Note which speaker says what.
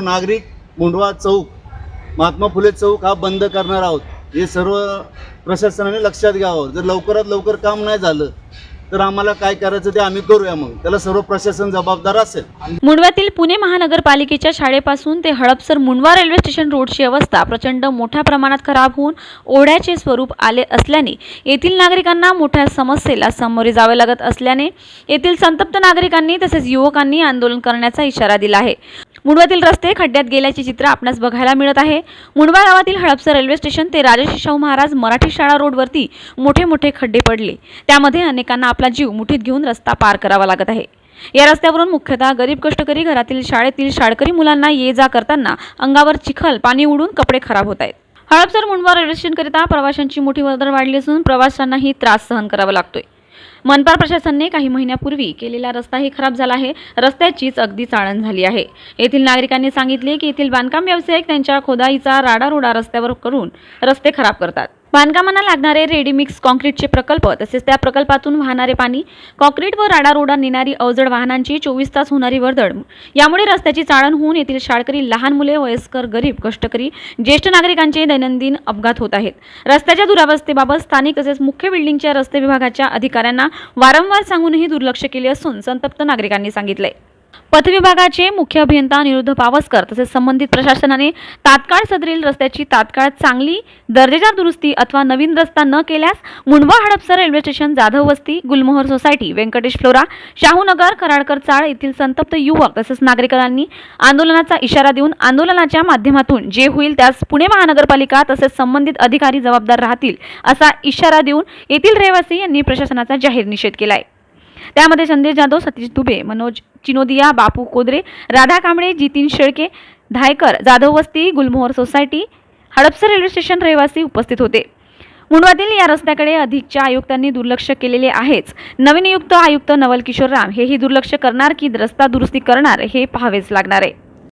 Speaker 1: नागरिक मुंडवा चौक महात्मा फुले चौक हा बंद करणार आहोत. हे सर्व प्रशासनाने लक्षात घ्यावं. जर लवकरात लवकर काम नाही झालं तर आम्हाला काय करायचं ते आम्ही करूया मग. त्याला सर्व प्रशासन जबाबदार असेल.
Speaker 2: मुंडव्यातील पुणे महानगरपालिकेच्या शाळेपासून ते हडपसर मुंडवा रेल्वे स्टेशन रोडची अवस्था प्रचंड मोठ्या प्रमाणात खराब होऊन ओढ्याचे स्वरूप आले असल्याने येथील नागरिकांना मोठ्या समस्येला सामोरे जावे लागत असल्याने येथील संतप्त नागरिकांनी तसेच युवकांनी आंदोलन करण्याचा इशारा दिला आहे. मुंडवातील रस्ते खड्ड्यात गेल्याचे चित्र आपणास बघायला मिळत आहे. मुंडवा गावातील हडपसर रेल्वे स्टेशन ते राजर्षी शाहू महाराज मराठी शाळा रोडवरती मोठे मोठे खड्डे पडले. त्यामध्ये अनेकांना आपला जीव मुठीत घेऊन रस्ता पार करावा लागत आहे. या रस्त्यावरून मुख्यतः गरीब कष्टकरी घरातील शाळेतील शाळकरी मुलांना ये जा करताना अंगावर चिखल पाणी उडून कपडे खराब होत आहेत. हडपसर मुंडवा रेल्वे स्टेशनकरिता प्रवाशांची मोठी वर्दळ वाढली असून प्रवाशांनाही त्रास सहन करावा लागतोय. मनपा प्रशासनाने काही महिन्यापूर्वी केलेला रस्ताही खराब झाला आहे. रस्त्याचीच अगदी चाळण झाली आहे. येथील नागरिकांनी सांगितले की येथील बांधकाम व्यावसायिक त्यांच्या खोदाईचा राडारोडा रस्त्यावर करून रस्ते खराब करतात. बांधकामांना लागणारे रेडीमिक्स कॉन्क्रीटचे प्रकल्प तसेच त्या प्रकल्पातून वाहणारे पाणी कॉन्क्रीट व राडारोडा नेणारी अवजड वाहनांची चोवीस तास होणारी वर्दळ. यामुळे रस्त्याची चाळण होऊन येथील शाळकरी लहान मुले वयस्कर गरीब कष्टकरी ज्येष्ठ नागरिकांचे दैनंदिन अपघात होत आहेत. रस्त्याच्या दुरावस्थेबाबत स्थानिक तसेच मुख्य बिल्डिंगच्या रस्ते विभागाच्या अधिकाऱ्यांना वारंवार सांगूनही दुर्लक्ष केले असून संतप्त नागरिकांनी सांगितले पथ विभागाचे मुख्य अभियंता निरुद्ध पावसकर तसेच संबंधित प्रशासनाने तात्काळ सदरील रस्त्याची तात्काळ चांगली दर्जेदार दुरुस्ती अथवा नवीन रस्ता न केल्यास Mundhwa Hadapsar railway station Jadhav Vasti Gulmohar society Venkatesh Flora Shahunagar Karadkar chawl येथील संतप्त युवक तसेच नागरिकांनी आंदोलनाचा इशारा देऊन आंदोलनाच्या माध्यमातून जे होईल त्यास पुणे महानगरपालिका तसेच संबंधित अधिकारी जबाबदार राहतील असा इशारा देऊन येथील रहिवासी यांनी प्रशासनाचा जाहीर निषेध केला आहे त्यामध्ये संदेश जाधव सतीश दुबे मनोज चिनोदिया बापू कोदरे राधा कांबळे जितीन शेळके धायकर जाधव वस्ती Gulmohar society Hadapsar railway station रहिवासी उपस्थित होते. मुंडवातील या रस्त्याकडे अधिकच्या आयुक्तांनी दुर्लक्ष केलेले आहेच. नवीन आयुक्त नवल किशोर राम हेही दुर्लक्ष करणार की रस्ता दुरुस्ती करणार हे पाहावेच लागणार आहे.